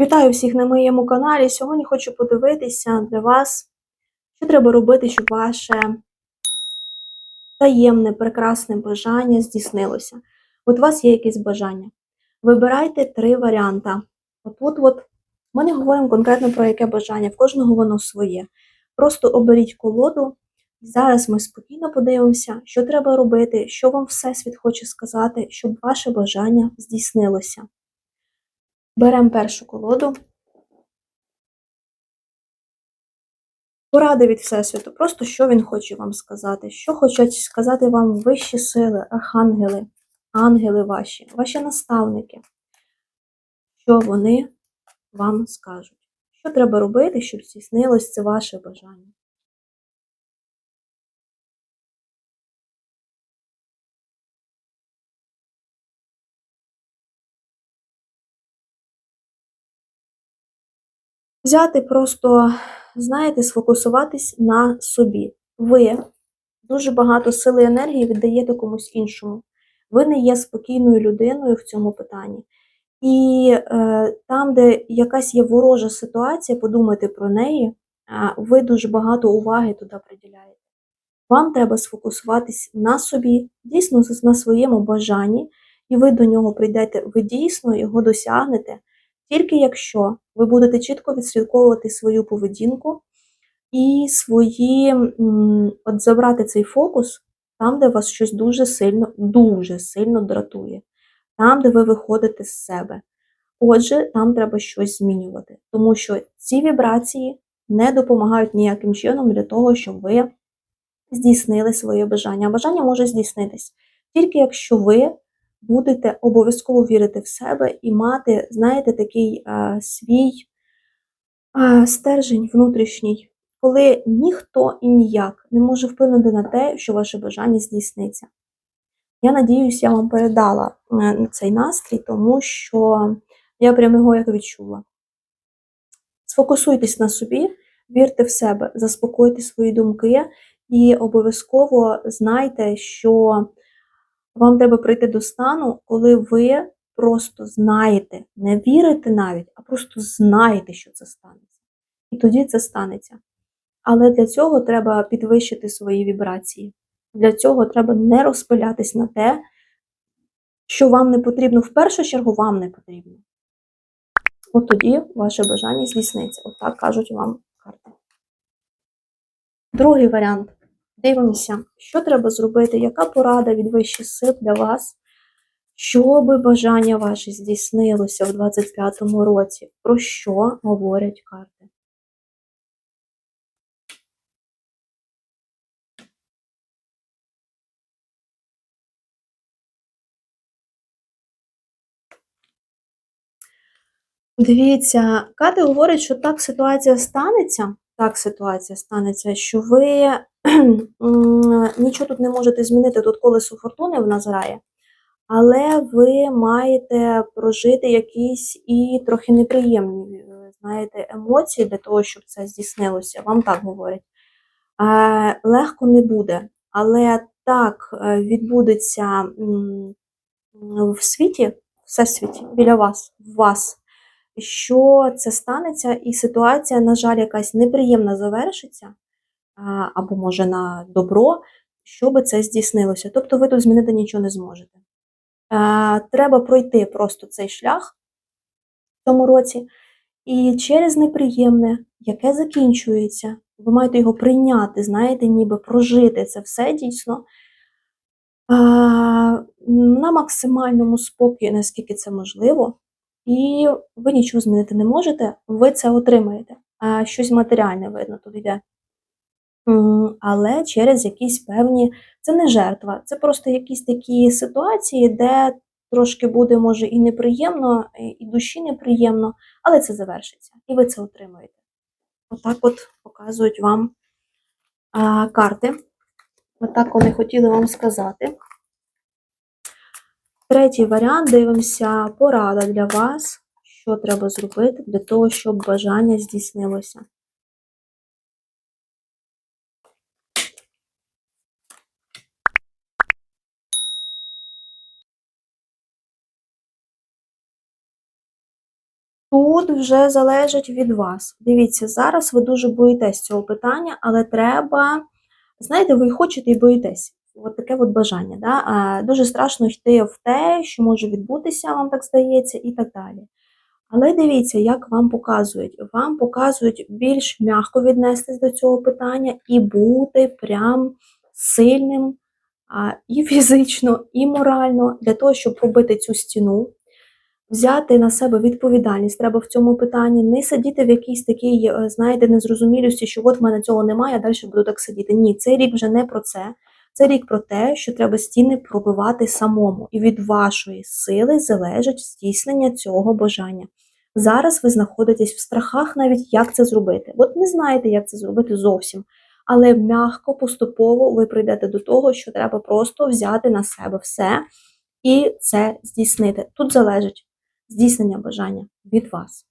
Вітаю всіх на моєму каналі. Сьогодні хочу подивитися для вас, що треба робити, щоб ваше таємне, прекрасне бажання здійснилося. От у вас є якесь бажання. Вибирайте три варіанти. От от ми не говоримо конкретно про яке бажання, в кожного воно своє. Просто оберіть колоду. Зараз ми спокійно подивимося, що треба робити, що вам Всесвіт хоче сказати, щоб ваше бажання здійснилося. Беремо першу колоду. Поради від Всесвіту. Просто що він хоче вам сказати, що хочуть сказати вам вищі сили, архангели, ангели ваші, ваші наставники. Що вони вам скажуть? Що треба робити, щоб здійснилось це ваше бажання? Взяти просто, знаєте, сфокусуватись на собі. Ви дуже багато сили і енергії віддаєте комусь іншому. Ви не є спокійною людиною в цьому питанні. І е, там, де якась є ворожа ситуація, подумайте про неї, ви дуже багато уваги туди приділяєте. Вам треба сфокусуватись на собі, дійсно на своєму бажанні, і ви до нього прийдете, ви дійсно його досягнете. Тільки якщо ви будете чітко відслідковувати свою поведінку і свої, от забрати цей фокус там, де вас щось дуже сильно, дуже сильно дратує, там, де ви виходите з себе. Отже, там треба щось змінювати, тому що ці вібрації не допомагають ніяким чином для того, щоб ви здійснили своє бажання. А бажання може здійснитись тільки якщо ви будете обов'язково вірити в себе і мати, знаєте, такий а, свій а, стержень внутрішній, коли ніхто і ніяк не може вплинути на те, що ваше бажання здійсниться. Я надіюсь, я вам передала е, цей настрій, тому що я прямо його як відчула. Сфокусуйтесь на собі, вірте в себе, заспокойте свої думки і обов'язково знайте, що вам треба прийти до стану, коли ви просто знаєте, не вірите навіть, а просто знаєте, що це станеться. І тоді це станеться. Але для цього треба підвищити свої вібрації. Для цього треба не розпилятись на те, що вам не потрібно, в першу чергу вам не потрібно. От тоді ваше бажання здійсниться. Отак кажуть вам карти. Другий варіант. Дивимося, що треба зробити, яка порада від вищих сил для вас, щоб бажання ваше здійснилося в 25-му році, про що говорять карти? Дивіться, карти говорять, що так ситуація станеться, так ситуація станеться, що ви нічого тут не можете змінити, тут колесо фортуни в нас грає, але ви маєте прожити якісь і трохи неприємні е, знаєте, емоції для того, щоб це здійснилося. Вам так говорять. Легко не буде, але так е, відбудеться в світі, всесвіті, біля вас, в вас що це станеться, і ситуація, на жаль, якась неприємна завершиться, або, може, на добро, щоб це здійснилося. Тобто ви тут змінити нічого не зможете. Треба пройти просто цей шлях в цьому році, і через неприємне, яке закінчується, ви маєте його прийняти, знаєте, ніби прожити це все дійсно. На максимальному спокій, наскільки це можливо, і ви нічого змінити не можете, ви це отримаєте. А щось матеріальне видно тут йде. Але через якісь певні, це не жертва, це просто якісь такі ситуації, де трошки буде, може, і неприємно, і душі неприємно, але це завершиться, і ви це отримаєте. Отак от показують вам а, карти. Отак вони хотіли вам сказати. Третій варіант дивимося порада для вас, що треба зробити для того, щоб бажання здійснилося. Тут вже залежить від вас. Дивіться, зараз ви дуже боїтесь цього питання, але треба, знаєте, ви хочете і боїтесь. От таке от бажання. Да? Дуже страшно йти в те, що може відбутися, вам так здається, і так далі. Але дивіться, як вам показують. Вам показують більш м'яко віднестись до цього питання і бути прям сильним і фізично, і морально для того, щоб пробити цю стіну, взяти на себе відповідальність треба в цьому питанні, не сидіти в якійсь такій, е, знаєте, незрозумілості, що от в мене цього немає, а далі буду так сидіти. Ні, цей рік вже не про це. Це рік про те, що треба стіни пробивати самому, і від вашої сили залежить здійснення цього бажання. Зараз ви знаходитесь в страхах, навіть як це зробити. От не знаєте, як це зробити зовсім. Але м'яко, поступово ви прийдете до того, що треба просто взяти на себе все і це здійснити. Тут залежить здійснення бажання від вас.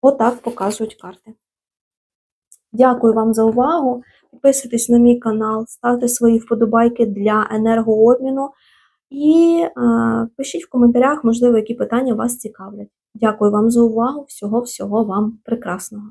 Отак показують карти. Дякую вам за увагу. Підписуйтесь на мій канал, ставте свої вподобайки для енергообміну і е, пишіть в коментарях, можливо, які питання вас цікавлять. Дякую вам за увагу. Всього-всього вам прекрасного!